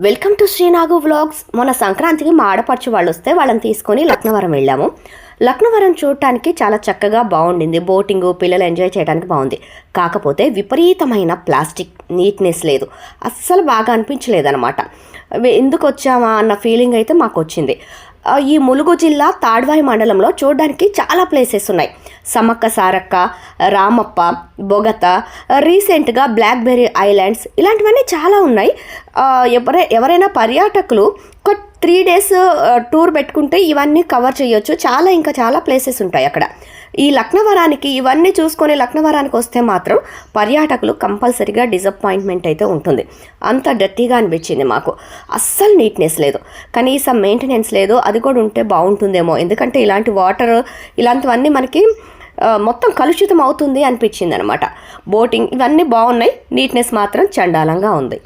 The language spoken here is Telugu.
వెల్కమ్ టు శ్రీనాగు వ్లాగ్స్ మొన్న సంక్రాంతికి మా ఆడపడుచు వాళ్ళు వస్తే వాళ్ళని తీసుకొని లక్నవరం వెళ్ళాము. లక్నవరం చూడటానికి చాలా చక్కగా బాగుండింది. బోటింగ్ పిల్లలు ఎంజాయ్ చేయడానికి బాగుంది. కాకపోతే విపరీతమైన ప్లాస్టిక్ నీట్నెస్ లేదు. అస్సలు బాగా అనిపించలేదన్నమాట. ఎందుకు వచ్చామా అన్న ఫీలింగ్ అయితే మాకు వచ్చింది. ఈ ములుగు జిల్లా తాడ్వాయి మండలంలో చూడడానికి చాలా ప్లేసెస్ ఉన్నాయి. సమ్మక్క సారక్క రామప్ప బొగత రీసెంట్గా బ్లాక్బెర్రీ ఐలాండ్స్ ఇలాంటివన్నీ చాలా ఉన్నాయి. ఎవరై ఎవరైనా పర్యాటకులు త్రీ డేస్ టూర్ పెట్టుకుంటే ఇవన్నీ కవర్ చేయొచ్చు. చాలా ఇంకా చాలా ప్లేసెస్ ఉంటాయి అక్కడ. ఈ లక్నవరానికి ఇవన్నీ చూసుకొని లక్నవరానికి వస్తే మాత్రం పర్యాటకులు కంపల్సరీగా డిసప్పాయింట్మెంట్ అయితే ఉంటుంది. అంత డర్టీగా అనిపించింది మాకు. అస్సలు నీట్నెస్ లేదు. కనీసం మెయింటెనెన్స్ లేదు. అది కూడా ఉంటే బాగుంటుందేమో. ఎందుకంటే ఇలాంటి వాటర్ ఇలాంటివన్నీ మనకి మొత్తం కలుషితం అవుతుంది అనిపించింది అనమాట బోటింగ్ ఇవన్నీ బాగున్నాయి. నీట్నెస్ మాత్రం చండాలంగా ఉంది.